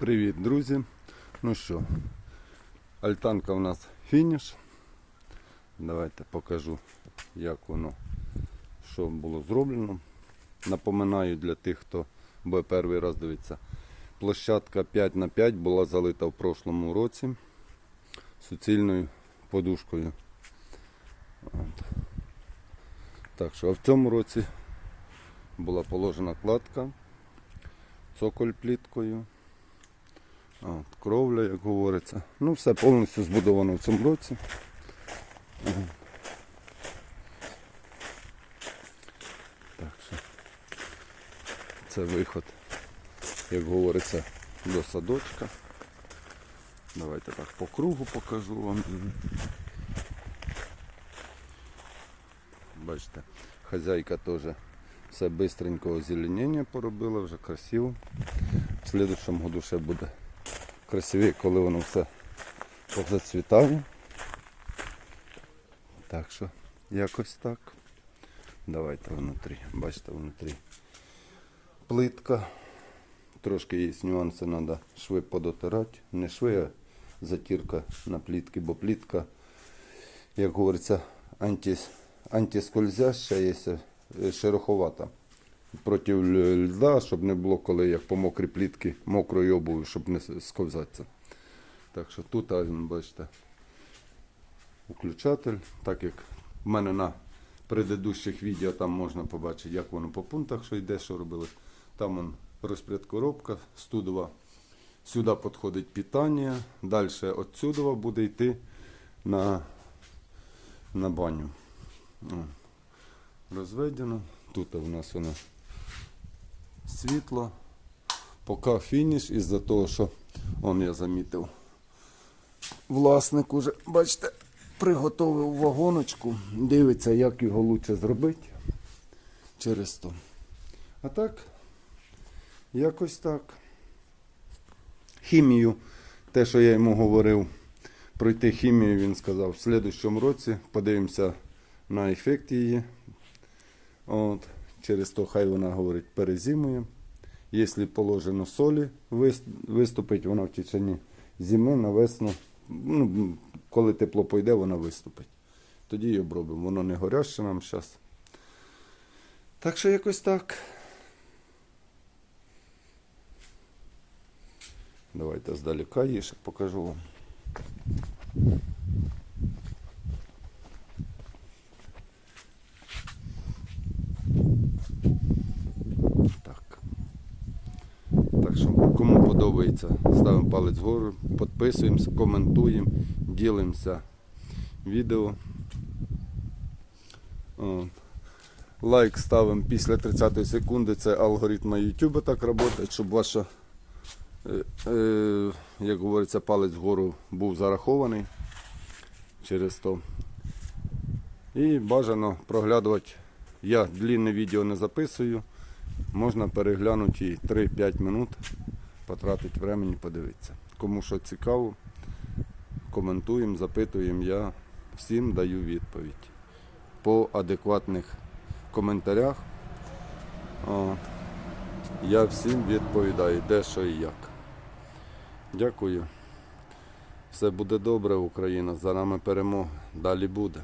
Привіт, друзі. Ну що, альтанка у нас фініш. Давайте покажу, як воно, що було зроблено. Напоминаю для тих, хто буде перший раз дивитися. Площадка 5 на 5 була залита в прошлому році суцільною подушкою. От. Так що, а в цьому році була положена кладка, цоколь пліткою. От, кровля, як говориться. Ну, все повністю збудовано в цьому році. Так що це виход, як говориться, до садочка. Давайте так по кругу покажу вам. Бачите, хазяйка теж все бистренько озеленення поробила, вже красиво. В слідчому году ще буде красивіше, коли воно все позацвітає. Так що якось так. Давайте внутрі. Бачите, внутрі плитка. Трошки є нюанси, треба шви подотирати. Не шви, а затірка на плітки, бо плітка, як говориться, антис, антискользяща є шероховата. Проти льда, щоб не було, коли як по мокрій плітки, мокрої обуви, щоб не сковзатися. Так що тут, бачите, включатель, так як в мене на предыдущих відео там можна побачити, як воно по пунктах, що йде, що робили. Там он розпряд коробка, студова. Сюди підходить питання, далі отсюди буде йти на, на баню. Розведено. Тут у нас воно світло. Поки фініш із-за того, що он я замітив. Власник уже, бачите, приготовив вагоночку, дивиться, як його краще зробити через то. А так, якось так. Хімію, те, що я йому говорив, пройти хімію, він сказав, в слідущому році подивимося на ефект її. От, через то хай вона говорить перезимує. Якщо положено солі виступить, вона в течение зими на весну, ну, коли тепло пойде, вона виступить. Тоді її обробимо. Воно не горяще нам зараз. Так що якось так. Давайте здалека її ще покажу вам. Так. Так що, кому подобається, ставимо палець вгору, підписуємося, коментуємо, ділимося відео. Лайк ставимо після 30 секунди. Це алгоритм YouTube так працює, щоб ваша, е, е, як говориться, палець вгору був зарахований через то. І бажано проглядувати. Я длінне відео не записую. Можна переглянути і 3-5 минут, потратити времени, подивитися. Кому що цікаво, коментуємо, запитуємо, я всім даю відповідь по адекватних коментарях. Я всім відповідаю, де що і як. Дякую. Все буде добре, Україна. За нами перемога. Далі буде.